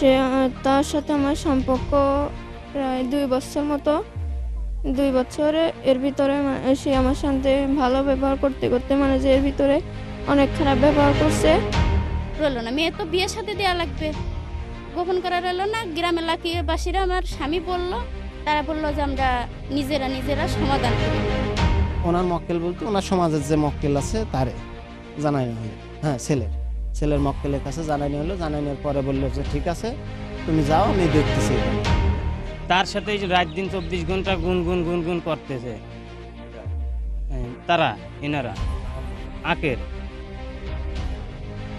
সে তার সাথে আমার সম্পর্ক প্রায় দুই বছর মতো। দুই বছরে এর ভিতরে সে আমার সাথে ভালো ব্যবহার করতে করতে মানে যে এর ভিতরে অনেক খারাপ ব্যবহার করছে। রইল না মেয়ে তো বিয়ে সাথে দেওয়া লাগবে। গোপন করা রইল না গ্রামের লাকিবাসীরা আমার স্বামী বলল তারা বলল যে আমরা নিজেরা নিজেরা সমাধান করি। ওনার মক্কেল বলতে ওনার সমাজের যে মক্কেল আছে তারে জানাই হ্যাঁ ছেলের। ছেলের মক্কেলের কাছে জানানি হলো জানানোর পরে বলল যে ঠিক আছে তুমি যাও আমি দেখতেছি তার সাথে রাত দিন চব্বিশ ঘণ্টা গুন গুন গুন গুন করতেছে। তারা এনারা আকের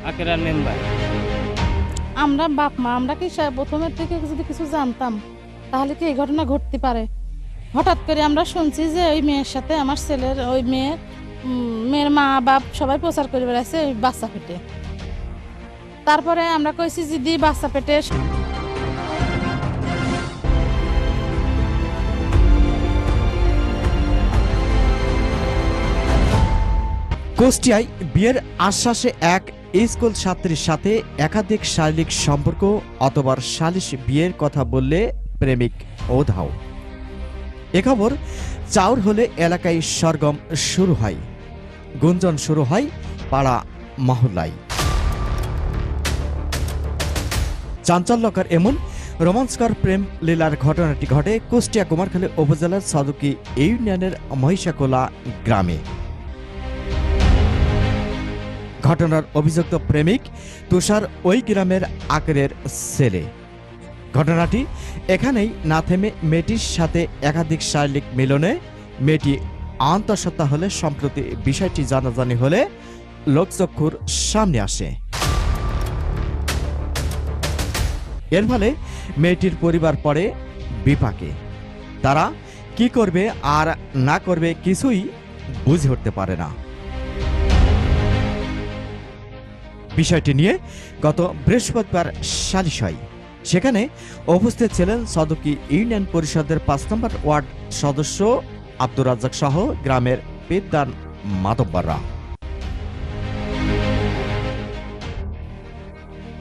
আকের আর মেম্বার। আমরা বাপ মা আমরা কি প্রথমের থেকে যদি কিছু জানতাম তাহলে কি এই ঘটনা ঘটতে পারে? হঠাৎ করে আমরা শুনছি যে ওই মেয়ের সাথে আমার ছেলের ওই মেয়ের মেয়ের মা বাপ সবাই প্রচার করে বেড়াইছে ওই বাচ্চা পেটে। তারপরে আমরা কইছি যদি বাচ্চা পেটে কুষ্টিয়ায় বিয়ের আশ্বাসে এক স্কুল ছাত্রীর সাথে একাধিক শারীরিক সম্পর্ক অথবা সালিশ বিয়ের কথা বললে প্রেমিক ওধাও এ খবর চাউর হলে এলাকায় সরগম শুরু হয়। গুঞ্জন শুরু হয় পাড়া মহল্লায়। চাঞ্চল্যকর এমন রোমাঞ্চকর প্রেম লীলার ঘটনাটি ঘটে কুষ্টিয়া কুমারখালী উপজেলার সাদুকি ইউনিয়নের মহিষাকোলা গ্রামে। ঘটনার অভিযুক্ত প্রেমিক তুষার ওই গ্রামের আকারের ছেলে। ঘটনাটি এখানেই না থেমে মেয়েটির সাথে একাধিক শারীরিক মিলনে মেয়েটি আন্তঃসত্ত্বা হলে সম্প্রতি বিষয়টি জানাজানি হলে লোকচক্ষুর সামনে আসে। এর ফলে মেয়েটির পরিবার পড়ে বিপাকে। তারা কি করবে আর না করবে কিছুই বুঝে উঠতে পারে না। বিষয়টি নিয়ে গত বৃহস্পতিবার সালিশ হয়। সেখানে উপস্থিত ছিলেন সদকি ইউনিয়ন পরিষদের পাঁচ নম্বর ওয়ার্ড সদস্য আব্দুর রাজ্জাক সহ গ্রামের বিদ্যান মাতব্বররা।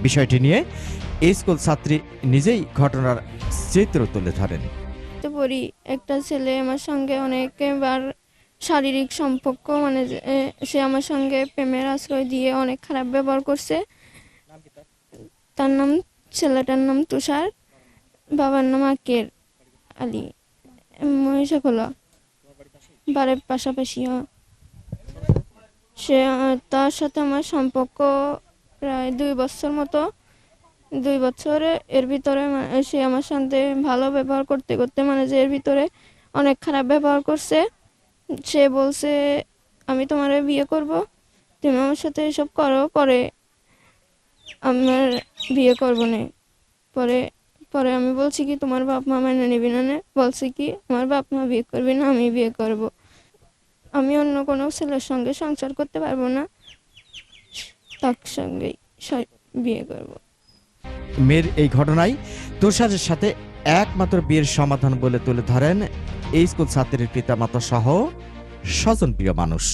বিষয়টি নিয়ে এই স্কুল ছাত্রী নিজেই ঘটনার চিত্র তুলে ধরেন। পড়ি একটা ছেলে আমার সঙ্গে অনেকবার শারীরিক সম্পর্ক মানে সে আমার সঙ্গে প্রেমের আশ্রয় দিয়ে অনেক খারাপ ব্যবহার করছে। তার নাম, ছেলেটার নাম তুষার, বাবার নাম আকের আলী মহিষাখোলা, বাড়ির পাশাপাশি। সে তার সাথে আমার সম্পর্ক প্রায় দুই বছর মতো। দুই বছরে এর ভিতরে সে আমার সাথে ভালো ব্যবহার করতে করতে মানে যে এর ভিতরে অনেক খারাপ ব্যবহার করছে, সে বলছে, আমি তোমার বিয়ে করব, তুমি আমার সাথে এসব করো, পরে আমার বিয়ে করব না। পরে পরে আমি বলছি কি, তোমার বাপ মা মেনে নিবি নে? বলছে কি আমার বাপ মা বিয়ে করবি না, আমি বিয়ে করব। আমি অন্য কোনো ছেলের সঙ্গে সংসার করতে পারব না, তার সঙ্গেই বিয়ে করব। মেয়ের এই ঘটনায় তুষারের সাথে একমাত্র বিয়ের সমাধান বলে তুলে ধরেন এই স্কুল ছাত্রীর পিতামাতা সহ স্বজন প্রিয় মানুষ।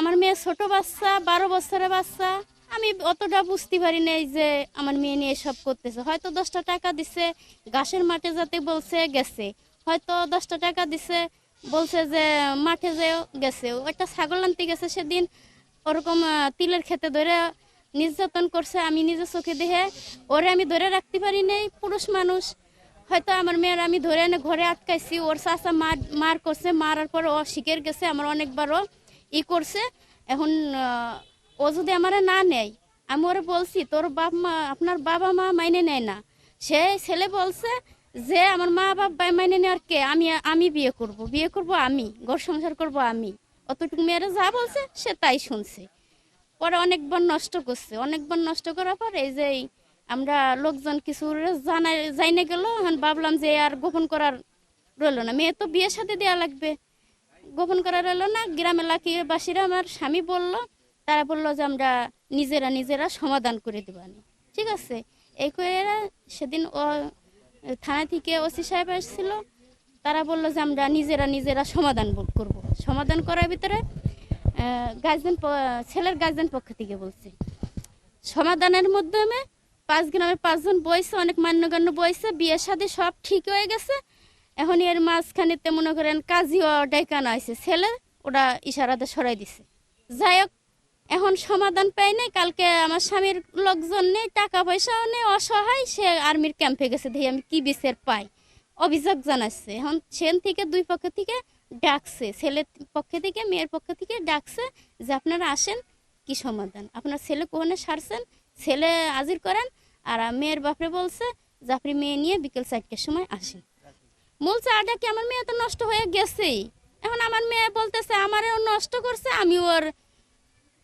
আমার মেয়ে ছোট বাচ্চা, বারো বছরের বাচ্চা। আমি অতটা বুঝতে পারি নাই যে আমার মেয়ে নিয়ে সব করতেছে। হয়তো দশটা টাকা দিছে, ঘাসের মাঠে যাতে বলছে, গেছে। হয়তো দশটা টাকা দিছে, বলছে যে মাঠে যেও, গেছে। একটা ছাগল আনতে গেছে সেদিন। ওরকম তিলের খেতে ধরে নির্যাতন করছে, আমি নিজে চোখে দেখে ওরে আমি ধরে রাখতে পারি নাই, পুরুষ মানুষ। হয়তো আমার মেয়ের আমি ধরে এনে ঘরে আটকাইছি, ওর চাষা মার মার করছে, মারার পর ও শিখের গেছে, আমার অনেকবারও ই করছে। এখন ও যদি আমার না নেয়, আমি ওরে বলছি, তোর বাপ মা, আপনার বাবা মা মাইনে নেয় না। সে ছেলে বলছে যে, আমার মা বাপ মাইনে নেওয়ার কে? আমি আমি বিয়ে করব বিয়ে করব আমি, ঘর সংসার করব আমি। অতটুকু মেয়েরা যা বলছে, সে তাই শুনছে। পরে অনেকবার নষ্ট করছে। অনেকবার নষ্ট করার পর এই যে আমরা লোকজন কিছু জানাই জাইনে গেল ভাবলাম যে আর গোপন করার রইল না। মেয়ে তো বিয়ে সাথে দেওয়া লাগবে। গোপন করা রইল না। গ্রামের লাকিবাসীরা আমার স্বামী বলল, তারা বলল যে আমরা নিজেরা নিজেরা সমাধান করে দেবানি ঠিক আছে? এই করে সেদিন ও থানা থেকে ওসি সাহেব এসেছিল। তারা বলল যে আমরা নিজেরা নিজেরা সমাধান করব। সমাধান করার ভিতরে গার্জেন ছেলের গার্জেন পক্ষ থেকে বলছে। সমাধানের মাধ্যমে পাঁচ গ্রামের পাঁচজন বইছে, অনেক মান্যগণ্য বইছে বিয়ের সাথে সব ঠিক হয়ে গেছে। এখন এর মাঝখানে মাঝখানেতে মনে করেন কাজীও ডাইকানা আছে ছেলে ওটা ইশারাতে সরাই দিছে। যাই হোক, এখন সমাধান পাই নাই, কালকে আমার স্বামীর লোকজন নেই, টাকা পয়সাও নেই, অসহায়, সে আর্মির ক্যাম্পে গেছে, দেখি আমি কি বিচার পাই। অভিযোগ জানাচ্ছে এখন সেন থেকে, দুই পক্ষ থেকে ডাকছে, ছেলের পক্ষে থেকে, মেয়ের পক্ষ থেকে ডাকছে যে আপনারা আসেন, কি সমাধান? আপনার ছেলে কোহনে সারছেন? ছেলে হাজির করেন আর মেয়ের বাপরে বলছে যে আপনি মেয়ে নিয়ে বিকেল চারটের সময় আসেন। মূল চাটা কি আমার মেয়ে তো নষ্ট হয়ে গেছেই? এখন আমার মেয়ে বলতেছে, আমারও নষ্ট করছে, আমি ওর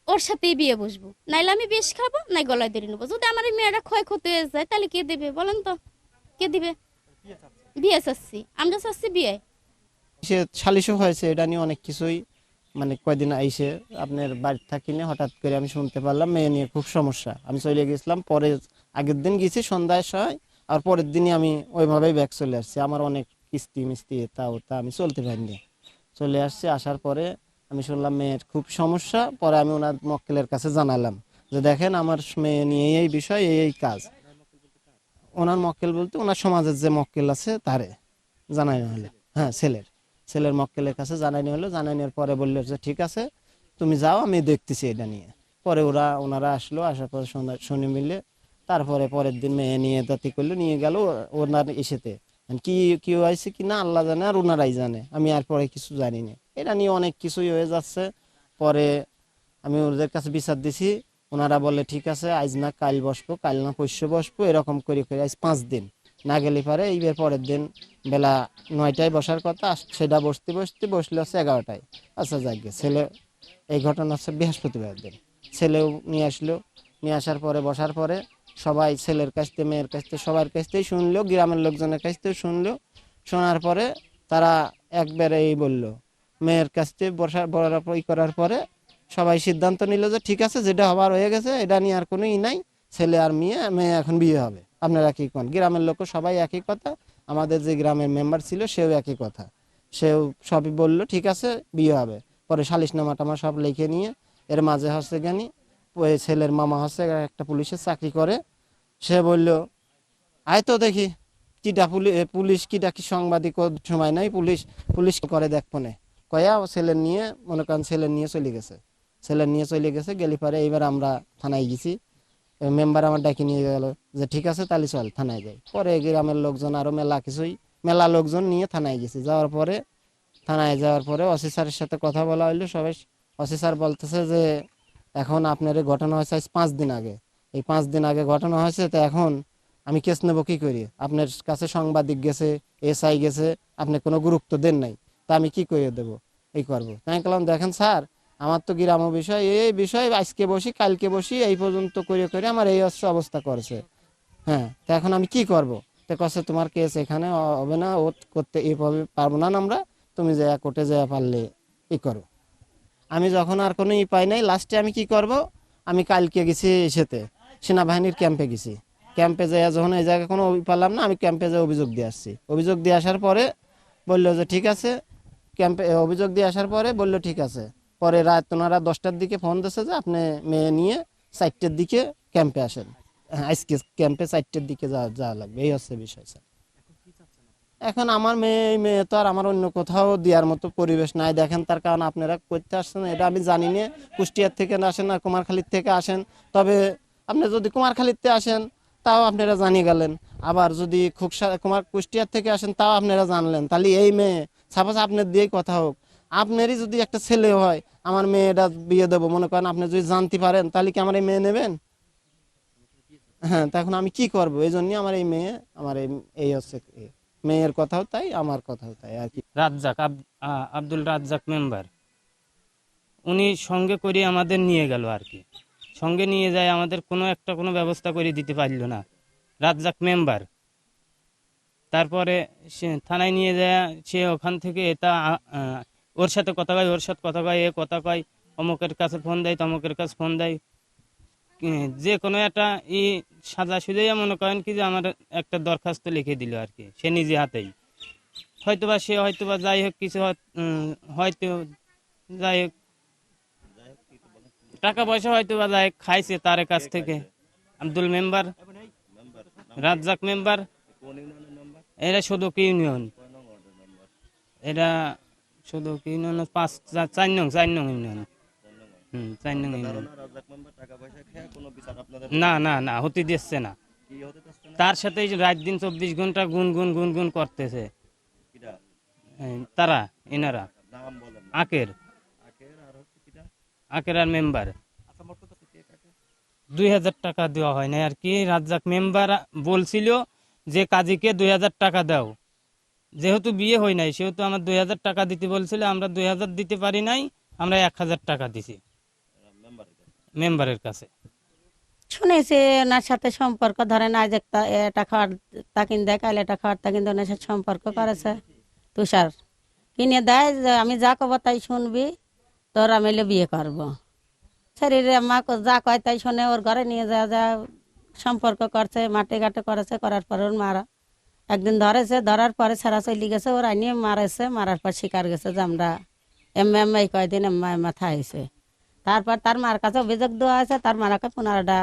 ওর সাথেই বিয়ে বসবো। নাইলে আমি বেশ খাব, নাই গলায় দেরি নেব। যদি আমার মেয়েটা ক্ষয়ক্ষতি হয়ে যায়, তাহলে কে দেবে বলেন তো? কে দিবে? বিয়ে চাচ্ছি। আমরা চাচ্ছি বিয়ে। সে সালিশও হয়েছে, এটা নিয়ে অনেক কিছুই মানে কয়দিন আইসে আপনার বাড়ি থাকি না হঠাৎ করে আমি শুনতে পারলাম, মেয়ে নিয়ে খুব সমস্যা। আমি চলে গেছিলাম, পরে আগের দিন গেছি সন্ধ্যায় সময় আর পরের দিনই আমি ওইভাবেই ব্যাগ চলে আসছি। আমার অনেক কিস্তি মিস্তি তা ওটা আমি চলতে পারিনি চলে আসছি, আসার পরে আমি শুনলাম মেয়ের খুব সমস্যা, পরে আমি ওনার মক্কেলের কাছে জানালাম যে দেখেন আমার মেয়ে নিয়ে এই বিষয়, এই এই কাজ। ওনার মক্কেল বলতে, ওনার সমাজের যে মক্কেল আছে, তারে জানাই হলো। হ্যাঁ ছেলের। ছেলের মক্কেলের কাছে জানানি হলো জানানোর পরে বলল যে, ঠিক আছে, তুমি যাও আমি দেখতেছি এটা নিয়ে। পরে ওরা, ওনারা আসলো, আসার পরে শনি মিলে তারপরে পরের দিন মেয়ে নিয়ে দাতি করল, নিয়ে গেল ওনার এসেতে কি কি হয়েছে কি না, আল্লাহ জানে, আর ওনারাই জানে। আমি আর পরে কিছু জানি না। এটা নিয়ে অনেক কিছুই হয়ে যাচ্ছে। পরে আমি ওদের কাছে বিচার দিছি। ওনারা বলে ঠিক আছে, আজ না কাল বসবো, কাল না পরশু বসবো। এরকম করে করে আজ পাঁচ দিন। না গেলে পারে, এইবার পরের দিন বেলা নয়টায় বসার কথা, সেটা বসতে বসতে বসলে হচ্ছে এগারোটায়। আচ্ছা যাক ছেলে, এই ঘটনা হচ্ছে বৃহস্পতিবার দিন। ছেলেও নিয়ে আসলো, নিয়ে আসার পরে, বসার পরে সবাই ছেলের কাছ থেকে, মেয়ের কাছ থেকে, সবার কাছ থেকেই শুনলো, গ্রামের লোকজনের কাছ থেকেও শুনলো। শোনার পরে তারা একবারে এই বলল, মেয়ের কাছ থেকে বসার ই করার পরে সবাই সিদ্ধান্ত নিল যে ঠিক আছে, যেটা হবার হয়ে গেছে, এটা নিয়ে আর কোনো ই নাই। ছেলে আর মেয়ে মেয়ে এখন বিয়ে হবে। আপনারা কি কোন গ্রামের লোক সবাই একই কথা, আমাদের যে গ্রামের মেম্বার ছিল সেও একই কথা। সেও সবই বলল, ঠিক আছে, বিয়ে হবে। পরে সালিশনামা টামা সব লিখে নিয়ে এর মাঝে হচ্ছে ওই ছেলের মামা হচ্ছে একটা পুলিশের চাকরি করে। সে বলল, আয় তো দেখি, কিটা পুলিশ পুলিশ কিটা কি সাংবাদিক সময় নাই, পুলিশ পুলিশ করে দেখব না কয়া ও ছেলে নিয়ে, মনে করেন ছেলে নিয়ে চলে গেছে। ছেলে নিয়ে চলে গেছে, গেলি পরে এইবার আমরা থানায় গেছি। মেম্বার আমার ডাকি নিয়ে গেল যে, ঠিক আছে, তাহলে চল থানায় যাই। পরে গ্রামের লোকজন আরও মেলা কিছুই, মেলা লোকজন নিয়ে থানায় গেছে। যাওয়ার পরে, থানায় যাওয়ার পরে অফিসারের সাথে কথা বলা হইল। সবাই, অফিসার বলতেছে যে, এখন আপনার ঘটনা হয়েছে আজ পাঁচ দিন আগে। এই পাঁচ দিন আগে ঘটনা হয়েছে, তো এখন আমি কেস নেব কি করি? আপনার কাছে সাংবাদিক গেছে, এসআই গেছে, আপনি কোনো গুরুত্ব দেন নাই, তা আমি কি করে দেবো? এই করব। তাই বললাম, দেখেন স্যার আমার তো গ্রাম বিষয়, এই বিষয়, আজকে বসি, কালকে বসি, এই পর্যন্ত করে করে আমার এই হচ্ছে অবস্থা করেছে। হ্যাঁ তো এখন আমি কি করব? তো তোমার কেস এখানে হবে না, ও করতে এভাবে পারব না আমরা, তুমি যা কোর্টে যা পারলে ই করো। আমি যখন আর কোনো ই পাই নাই লাস্টে আমি কি করব? আমি কালকে গেছি এসেতে সেনাবাহিনীর ক্যাম্পে গেছি। ক্যাম্পে যাইয়া যখন এই জায়গায় কোনো পারলাম না, আমি ক্যাম্পে যাই অভিযোগ দিয়ে আসছি। অভিযোগ দিয়ে আসার পরে বলল যে ঠিক আছে ক্যাম্পে অভিযোগ দিয়ে আসার পরে বলল ঠিক আছে। পরে রাত ওনারা দশটার দিকে ফোন দিয়েছে যে আপনি মেয়ে নিয়ে চারটের দিকে ক্যাম্পে আসেন। হ্যাঁ আজকে ক্যাম্পে চারটের দিকে যাওয়া যাওয়া লাগবে। এই হচ্ছে বিষয় স্যার এখন আমার মেয়ে, এই মেয়ে তো আর আমার অন্য কোথাও দেওয়ার মতো পরিবেশ নাই। দেখেন তার কারণ আপনারা করতে আসছেন এটা আমি জানি না। কুষ্টিয়ার থেকে আসেন আর কুমারখালীর থেকে আসেন। তবে আপনি যদি কুমারখালীতে আসেন, তাও আপনারা জানিয়ে গেলেন। আবার যদি খুব কুমার, কুষ্টিয়ার থেকে আসেন, তাও আপনারা জানলেন। তাহলে এই মেয়ে সাপোজ আপনার দিয়েই কথা হোক। আপনারই যদি একটা ছেলে হয়, আমার মেয়েটা বিয়ে দেবো, মনে করেন আপনি যদি জানতে পারেন, তাহলে কি আমার এই মেয়ে নেবেন? হ্যাঁ তখন আমি কি করব? এই জন্যই আমার এই মেয়ে, আমার এই এই হচ্ছে মেয়ের কথাও তাই, আমার কথাও তাই, আর কি। রাজ্জাক আব্দুল রাজ্জাক মেম্বার। উনি সঙ্গে করে আমাদের নিয়ে গেল আর কি। সঙ্গে নিয়ে যায়, আমাদের কোনো একটা কোনো ব্যবস্থা করে দিতে পারল না। রাজ্জাক মেম্বার। তারপরে সে থানায় নিয়ে যায়, সে ওখান থেকে এটা ওর সাথে কথা কয়, ওর সাথে কথা কয়, এ কথা কয়, অমুকের কাছে ফোন দেয়, তমুকের কাছে ফোন দেয়। যে কোনো একটা ই সাজা সুজাইয়া মনে করেন কি যে আমার একটা দরখাস্ত লিখে দিল আর কি, সে নিজে হাতেই। হয়তোবা সে, হয়তোবা যাই হোক কিছু হয়তো যাই হোক। টাকা পয়সা হয়তো বা যাই খাইছে তার কাছ থেকে। আব্দুল মেম্বার, রাজ্জাক মেম্বার, এরা সদক ইউনিয়ন এরা ইউনিয়ন পাঁচ চার নং চার নং হুম, চার নং না না না, হতে দিচ্ছে না। তার সাথে রাত দিন চব্বিশ ঘণ্টা গুন গুন গুন গুন করতেছে। তারা, এনারা। আকের। আকের আর মেম্বার। দুই হাজার টাকা দেওয়া হয় না আর কি। রাজ্জাক মেম্বার বলছিল যে কাজীকে দুই হাজার টাকা দাও। যেহেতু বিয়ে হয় নাই, সেহেতু আমার দুই হাজার টাকা দিতে বলছিল, আমরা দুই হাজার দিতে পারি নাই, আমরা এক হাজার টাকা দিছি। মেম্বারের কাছে। শুনেছি ওনার সাথে সম্পর্ক ধরেন, আজ একটা, এটা খাওয়ার তা কিন দেয় কাল এটা খাওয়ার তা কিন্তু ওনার সাথে সম্পর্ক করেছে, তুষার। কিনে দেয়, যে আমি যা কব তাই শুনবি, তোর আমি বিয়ে করব। শরীরে মা যা কয় তাই শুনে ওর ঘরে নিয়ে যা যা সম্পর্ক করছে, মাঠে ঘাটে করেছে, করার পর ওর মারা একদিন ধরেছে, ধরার পরে ছাড়া চলি গেছে, ওরা নিয়ে মারেছে, মারার পর শিকার গেছে যে আমরা এম এম এই কয়দিন এম মাথা হয়েছে তারপর তার মার কাছে অভিযোগ দেওয়া আছে তার মারাকে পুনরাটা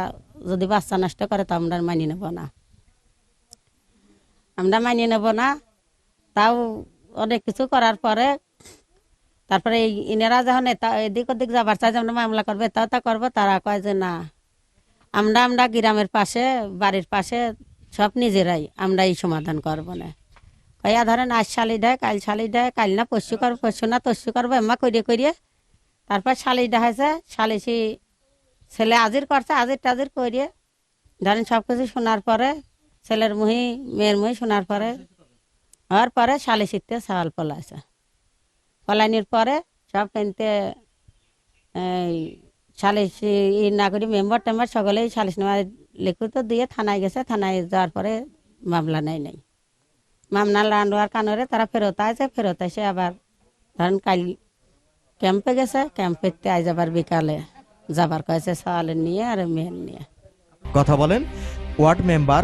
যদি বাচ্চা নষ্ট করে তো আমরা মানিয়ে নেব না। আমরা মানিয়ে নেব না। তাও অনেক কিছু করার পরে, তারপরে এই ইনারা যখন এদিক ওদিক যাবার চাই আমরা মামলা করবে তাও তা করব, তারা কয় যে না। আমরা আমরা গ্রামের পাশে, বাড়ির পাশে সব নিজেরাই আমরা এই সমাধান করব না। কয়া ধরেন, আজ শালি দেয়, কাল শালি দেয়, কাল না পরশু করব পরশু না তরশু করব এম্মা করিয়ে করিয়ে তারপর শালিশ দেখাইছে শালিশি ছেলে আজির করছে, আজির টাজির করিয়ে ধরেন সব কিছু শোনার পরে, ছেলের মুহি, মেয়ের মুহি শোনার পরে, হওয়ার পরে শালিশিতে সাল পলাইছে। পলাইনির পরে সব কিনতে এই সালিশ ই না করি মেম্বার টেম্বার সকলেই সালিশ নেওয়া লিখিত দিয়ে থানায় গেছে থানায় যাওয়ার পরে মামলা নেয় নাই। মামলা লান্ডোয়ার কানরে তারা ফেরত আছে ফেরত এসে আবার ধরেন কাল ক্যাম্পে গেছে ক্যাম্পেতে আজ আবার বিকালে যাবার কয়েছে সাওয়ালের নিয়ে আর মেয়ের নিয়ে। কথা বলেন ওয়ার্ড মেম্বার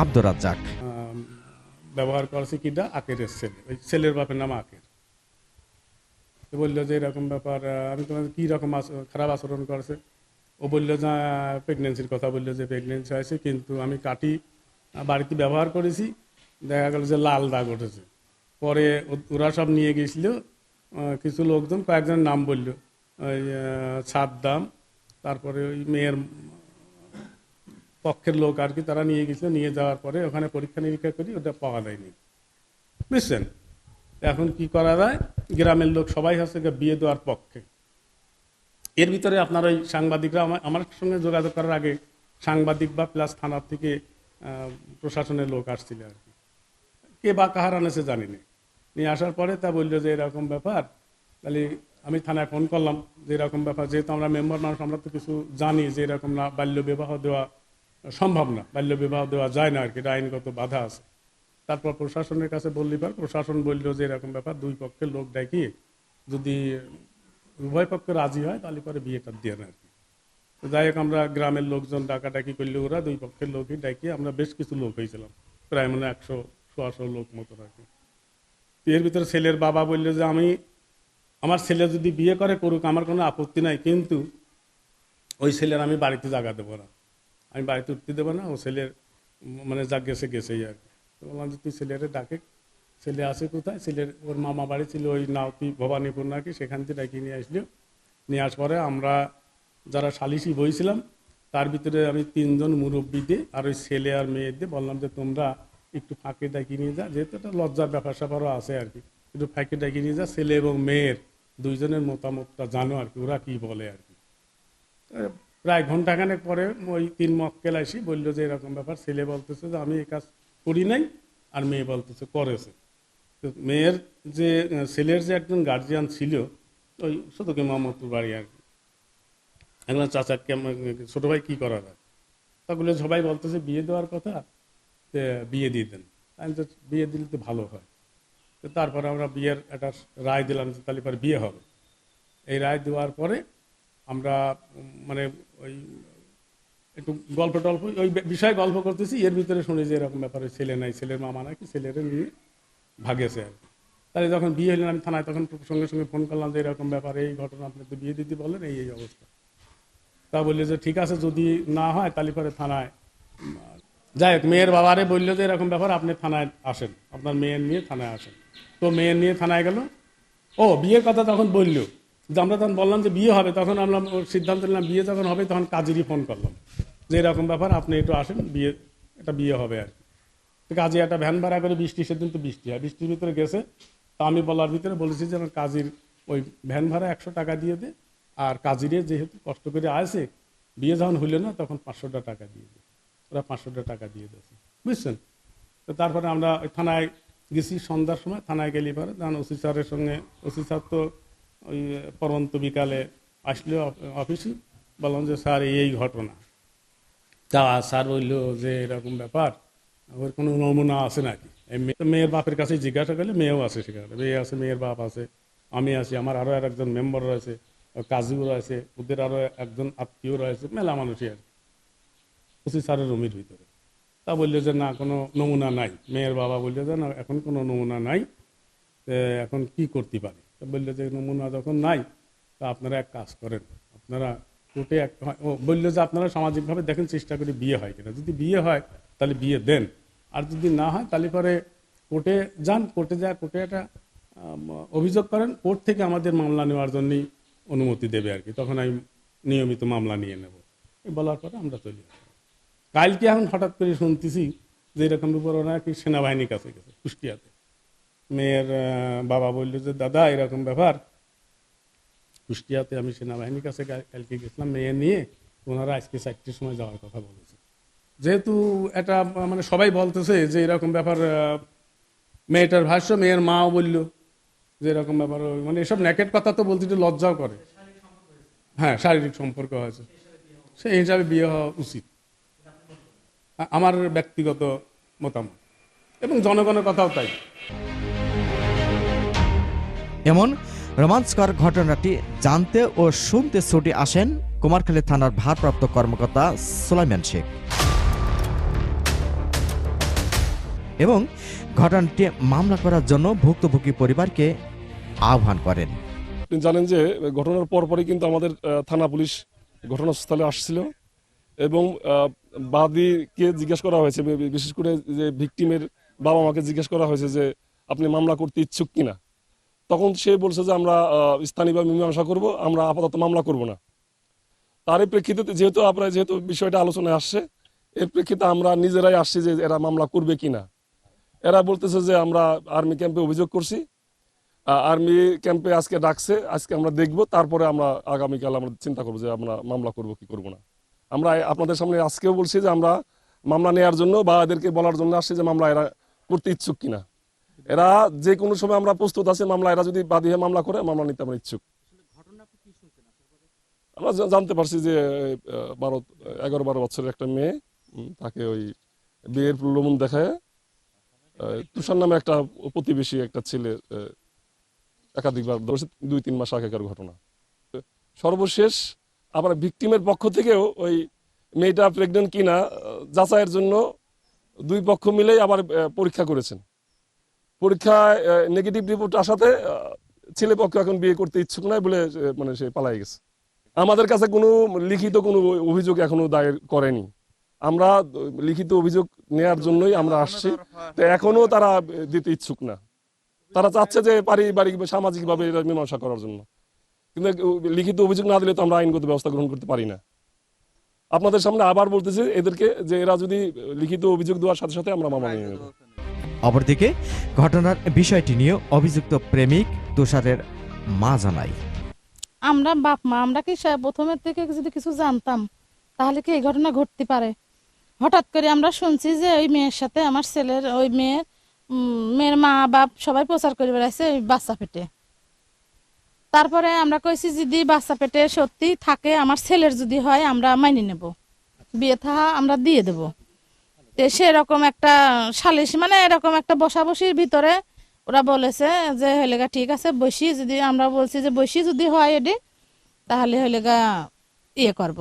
আব্দুর রাজ্জাক। ব্যবহার করছে কিটা আকেরের ছেলে। ওই ছেলের বাপের নাম আকের তো বলল যে এরকম ব্যাপার আমি তোমার কী রকম খারাপ আচরণ করছে? ও বলল যে প্রেগনেন্সির কথা বলল যে প্রেগনেন্সি হয়েছে, কিন্তু আমি কাটি বাড়িতে ব্যবহার করেছি। দেখা গেল যে লাল দাগ উঠেছে। পরে ওরা সব নিয়ে গেছিল কিছু লোকজন, কয়েকজনের নাম বলল। ওই সাদ্দাম, তারপরে ওই মেয়ের পক্ষের লোক আর কি, তারা নিয়ে গেছিল। নিয়ে যাওয়ার পরে ওখানে পরীক্ষা নিরীক্ষা করি, ওটা পাওয়া যায়নি। বুঝছেন? এখন কি করা যায়? গ্রামের লোক সবাই হচ্ছে বিয়ে দেওয়ার পক্ষে। এর ভিতরে আপনার ওই সাংবাদিকরা আমার সঙ্গে যোগাযোগ করার আগে সাংবাদিক বা প্লাস থানার থেকে প্রশাসনের লোক আসছিল আর কি। কে বা কাহার আনেছে জানি না। নিয়ে আসার পরে তা বলল যে এরকম ব্যাপার। তাহলে আমি থানায় ফোন করলাম যে এরকম ব্যাপার, যেহেতু আমরা মেম্বার মানুষ, আমরা তো কিছু জানি যে এরকম না বাল্য বিবাহ দেওয়া সম্ভব না। বাল্য বিবাহ দেওয়া যায় না আর কি আইনগত বাধা আছে। তারপর প্রশাসনের কাছে বললি পর, প্রশাসন বলল যে এরকম ব্যাপার, দুই পক্ষের লোক ডাকিয়ে যদি উভয় পক্ষে রাজি হয় তাহলে পরে বিয়েটা দিয়ে না যাই হোক, আমরা গ্রামের লোকজন ডাকাডাকি করলে ওরা দুই পক্ষের লোকই ডাকিয়ে আমরা বেশ কিছু লোক হয়েছিলাম, প্রায় মানে একশো, সোয়াশো লোক মতো আর কি। এর ভিতরে ছেলের বাবা বলল যে আমি, আমার ছেলে যদি বিয়ে করে করুক, আমার কোনো আপত্তি নাই, কিন্তু ওই ছেলের আমি বাড়িতে জাগা দেবো না। আমি বাড়িতে উঠতে দেবো না, ও ছেলের মানে যা গেছে গেছেই আর বললাম যে, তুই ছেলেরে ডাকে। ছেলে আছে কোথায়? ছেলের, ওর মামা বাড়ি ছিল ওই নাওতি ভবানীপুর নাকি, সেখান থেকে ডাকিয়ে নিয়ে আসলো। নিয়ে আসার পরে আমরা যারা সালিশি বইছিলাম তার ভিতরে আমি তিনজন মুরব্বী দিয়ে আর ওই ছেলে আর মেয়ে দিয়ে বললাম যে, তোমরা একটু ফাঁকে ডাকিয়ে নিয়ে যা। যেহেতু একটা লজ্জার ব্যাপার, স্যাপারও আছে আর কি। একটু ফাঁকে ডাকিয়ে নিয়ে যা, ছেলে এবং মেয়ের দুইজনের মতামতটা জানো আর কি, ওরা কি বলে আর কি। প্রায় ঘন্টাখানেক পরে ওই তিন মক্কেল আসি, বলল যে, এরকম ব্যাপার। ছেলে বলতেছে যে, আমি এই কাজ করি নাই, আর মেয়ে বলতেছে করেছে। তো মেয়ের যে, ছেলের যে একজন গার্জিয়ান ছিল, ওই শতকে মোহাম্মদপুর বাড়ি আর কি। একজন চাচা কেমন ছোট ভাই কি করা যায় তখন সবাই বলতেছে বিয়ে দেওয়ার কথা বিয়ে দিয়ে দেন। তো বিয়ে দিলে তো ভালো হয়। তো তারপরে আমরা বিয়ের একটা রায় দিলাম যে তাহলে পরে বিয়ে হবে। এই রায় দেওয়ার পরে আমরা মানে ওই একটু গল্প টল্প, ওই বিষয়ে গল্প করতেছি, এর ভিতরে শুনি যে এরকম ব্যাপারে ছেলে নাই, ছেলের মামা নাকি ছেলেরে নিয়ে ভাগেছে আর তাহলে যখন বিয়ে হলেন আমি থানায় তখন সঙ্গে সঙ্গে ফোন করলাম যে এরকম ব্যাপারে, এই ঘটনা, আপনি তো বিয়ে দিতে বললেন, এই এই অবস্থা। তা বললে যে ঠিক আছে, যদি না হয়, তাহলে পরে থানায় যাই হোক, মেয়ের বাবারে বলল যে এরকম ব্যাপার, আপনি থানায় আসেন। আপনার মেয়ের নিয়ে থানায় আসেন। তো মেয়ের নিয়ে থানায় গেল। ও, বিয়ের কথা তখন বলল। আমরা তখন বললাম যে বিয়ে হবে, তখন আমরা সিদ্ধান্ত নিলাম বিয়ে যখন হবে, তখন কাজেরই ফোন করলাম। যে এরকম ব্যাপার, আপনি একটু আসেন, বিয়ে, এটা বিয়ে হবে আর কাজে একটা ভ্যান ভাড়া করে বৃষ্টি, সেদিন তো বৃষ্টি হয়। বৃষ্টির ভিতরে গেছে, তো আমি বলার ভিতরে বলেছি যে কাজীর ওই ভ্যান ভাড়া একশো টাকা দিয়ে দে, আর কাজীরে যেহেতু কষ্ট করে আসে বিয়ে যখন হইল না, তখন পাঁচশোটা টাকা দিয়ে দে। ওরা পাঁচশোটা টাকা দিয়ে দিয়েছে। বুঝছেন? তো তারপরে আমরা ওই থানায় গেছি সন্ধ্যার সময়, থানায় গেলি পরে তখন ওসি স্যারের সঙ্গে, ওসি স্যার তো ওই পরন্ত বিকালে আসলো অফিসে, বললাম যে, স্যার, এই ঘটনা। তা স্যার বলল যে, এরকম ব্যাপার, ওর কোনো নমুনা আছে নাকি? মেয়ের বাপের কাছে জিজ্ঞাসা করলে মেয়েও আছে সেখানে। মেয়ে আছে, মেয়ের বাপ আছে, আমি আছি, আমার আরও আর একজন মেম্বার রয়েছে কাজীও রয়েছে, ওদের আরও একজন আত্মীয় রয়েছে, মেলা মানুষই আর ওসি স্যারের রুমের ভিতরে। তা বলল যে, না, কোনো নমুনা নাই। মেয়ের বাবা বলল যে, না, এখন কোনো নমুনা নাই এখন কি করতে পারে? বলল যে নমুনা যখন নাই, তা আপনারা এক কাজ করেন। আপনারা কোর্টে এক ও বলল যে আপনারা সামাজিকভাবে দেখেন চেষ্টা করে বিয়ে হয় কিনা। যদি বিয়ে হয়, তাহলে বিয়ে দেন। আর যদি না হয়, তাহলে পরে কোর্টে যান, কোর্টে যা কোর্টে একটা অভিযোগ করেন, কোর্ট থেকে আমাদের মামলা নেওয়ার জন্যই অনুমতি দেবে আর কি। তখন আমি নিয়মিত মামলা নিয়ে নেব। এই বলার পরে আমরা চলে। কালকে এখন হঠাৎ করে শুনতেছি যে এরকম ব্যাপার ওরা কি সেনাবাহিনীর কাছে গেছে, কুষ্টিয়াতে। মেয়ের বাবা বলল যে, দাদা, এরকম ব্যাপার। কুষ্টিয়াতে আমি সেনাবাহিনীর কাছে কাল- কালকে গেছিলাম মেয়ে নিয়ে। ওনারা আজকে চারটের সময় যাওয়ার কথা বলেছে। যেহেতু এটা মানে সবাই বলতেছে যে, এরকম ব্যাপার মেয়েটার ভাষ্য, মেয়ের মাও বলল যে, এরকম ব্যাপার মানে এসব ন্যাকেট কথা তো বলতে লজ্জাও করে। হ্যাঁ শারীরিক সম্পর্ক হয়েছে। সেই হিসাবে বিয়ে হওয়া উচিত। আমার ব্যক্তিগত মতামত। এবং জনগণের কথাও তাই। এমন রোমাঞ্চকর ঘটনাটি জানতে ও শুনতে ছুটে আসেন কুমারখালী থানার ভারপ্রাপ্ত কর্মকর্তা সুলাইমান শেখ। এবং ঘটনাটি মামলা করার জন্য ভুক্তভোগী পরিবারকে আহ্বান করেন। জানেন যে, ঘটনার পরপরই কিন্তু আমাদের থানা পুলিশ ঘটনাস্থলে আসছিল এবং বাদীকে জিজ্ঞেস করা হয়েছে বিশেষ করে যে ভিকটিমের বাবা মাকে জিজ্ঞেস করা হয়েছে যে, আপনি মামলা করতে ইচ্ছুক কিনা। তখন সে বলছে যে আমরা স্থানীয়ভাবে মীমাংসা করব, আমরা আপাতত মামলা করব না। তারই প্রেক্ষিতে যেহেতু আপনার, যেহেতু বিষয়টা আলোচনায় আসছে, এর প্রেক্ষিতে আমরা নিজেরাই আসছি যে এরা মামলা করবে কিনা। এরা বলতেছে যে আমরা আর্মি ক্যাম্পে অভিযোগ করছি। আর্মি ক্যাম্পে আজকে ডাকছে, আজকে আমরা দেখব, তারপরে আমরা আগামীকাল আমরা চিন্তা করব যে আমরা মামলা করব কি করব না। আমরা আপনাদের সামনে আজকেও বলছি যে আমরা মামলা নেওয়ার জন্য বা এদেরকে বলার জন্য আসছি যে মামলা এরা করতে ইচ্ছুক কিনা। এরা যে কোনো সময় আমরা প্রস্তুত আছি, মামলা, এরা যদি বাদী হয়ে মামলা করে, মামলা নিতে আমরা ইচ্ছুক। আমরা জানতে পারছি যে বারো, এগারো বারো বছরের একটা মেয়ে তাকে ওই বিয়ের প্রলোভন দেখায়। তুষার নামে একটা প্রতিবেশী, একটা ছেলে একাধিকবার দুই, তিন মাস আগেকার ঘটনা। সর্বশেষ আবার ভিকটিমের পক্ষ থেকেও ওই মেয়েটা প্রেগনেন্ট কিনা যাচাইয়ের জন্য দুই পক্ষ মিলেই আবার পরীক্ষা করেছেন। পরীক্ষায় নেগেটিভ রিপোর্ট আসাতে ছেলে পক্ষ এখন বিয়ে করতে ইচ্ছুক নয় বলে মানে সে পালাই গেছে। আমাদের কাছে কোনো লিখিত কোনো অভিযোগ এখনও দায়ের করেনি। আমরা, লিখিত অভিযোগ নেয়ার জন্যই আমরা আসছি। তো এখনও তারা দিতে ইচ্ছুক না। তারা চাচ্ছে যে পারিবারিক সামাজিকভাবে এটা মীমাংসা করার জন্য। কিন্তু লিখিত অভিযোগ না দিলে তো আমরা আইনগত ব্যবস্থা গ্রহণ করতে পারি না। আপনাদের সামনে আবার বলতেছি এদেরকে যে এরা যদি লিখিত অভিযোগ দেওয়ার সাথে সাথে আমরা মামলা নিয়ে নেব। অপরদিকে ঘটনার বিষয়টি নিয়ে অভিযুক্ত প্রেমিক তুষারের মা জানায়। আমরা বাপ মা, আমরা কি প্রথমের থেকে যদি কিছু জানতাম, তাহলে কি এই ঘটনা ঘটতে পারে? হঠাৎ করে আমরা শুনছি যে ওই মেয়ের সাথে আমার ছেলের, ওই মেয়ের মেয়ের মা বাপ সবাই প্রচার করে বেড়াইছে ওই বাচ্চা পেটে। তারপরে আমরা কইছি যদি বাচ্চা পেটে সত্যি থাকে, আমার ছেলের যদি হয়, আমরা মাইনে নেব। বিয়ে থাহা আমরা দিয়ে দেব। সেরকম একটা সালিশ মানে এরকম একটা বসাবসির ভিতরে ওরা বলেছে যে হলেগা ঠিক আছে বসি যদি আমরা বলছি যে বসি যদি হয় এটি তাহলে হলেগা ইয়ে করব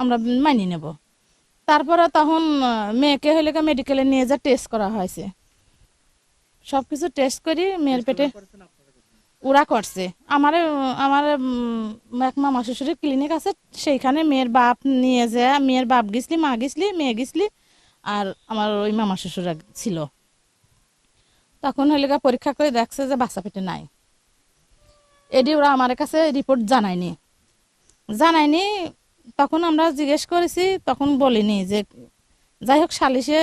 আমরা মানি নেব। তারপরে তখন মেয়েকে হলেগা মেডিকেলে নিয়ে যা টেস্ট করা হয়েছে। সব কিছু টেস্ট করি মেয়ের পেটে ওরা করছে আমার আমার এক মামা শ্বশুরের ক্লিনিক আছে সেইখানে মেয়ের বাপ নিয়ে যায় মেয়ের বাপ গেছলি মা গেছলি মেয়ে গেছলি আর আমার ওই মামা শ্বশুর ছিল। তখন হইলে পরীক্ষা করে দেখছে যে বাচ্চা পেটে নাই। এটি ওরা আমার কাছে রিপোর্ট জানায়নি। জানায়নি, তখন আমরা জিজ্ঞেস করেছি, তখন বলিনি যে যাই হোক সালিশে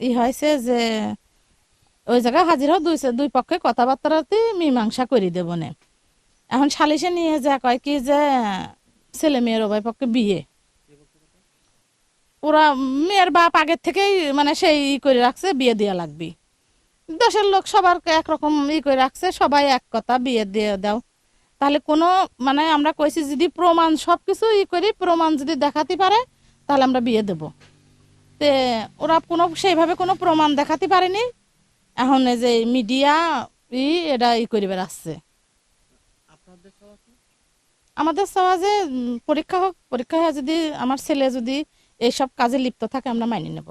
ই হয়েছে যে ওই জায়গায় হাজির হোক দুই দুই পক্ষে কথাবার্তাতে মীমাংসা করে দেবো নে। এখন সালিশে নিয়ে যা কয় কি যে ছেলে মেয়ের উভয় পক্ষে বিয়ে। ওরা মেয়ের বাপ আগের থেকেই মানে সেই ই করে রাখছে বিয়ে দেওয়া লাগবে। দেশের লোক সবার একরকম ই করে রাখছে সবাই এক কথা বিয়ে দিয়ে দাও। তাহলে কোনো মানে আমরা কইছি যদি প্রমাণ সব কিছু ই করি প্রমাণ যদি দেখাতে পারে তাহলে আমরা বিয়ে দেব। তে ওরা কোনো সেইভাবে কোনো প্রমাণ দেখাতে পারেনি। এখন এই যে মিডিয়া ই এটা ই করে বেড়াচ্ছে। আমাদের সমাজে পরীক্ষা হোক পরীক্ষা হয়ে যদি আমার ছেলে যদি এইসব কাজে লিপ্ত থাকে আমরা মানিয়ে নেব।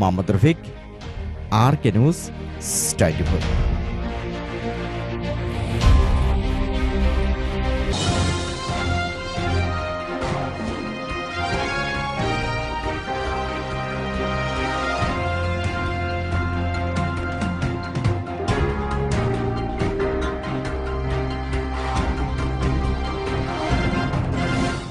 Mohammad Rafiq R K news স্টাইডিভোর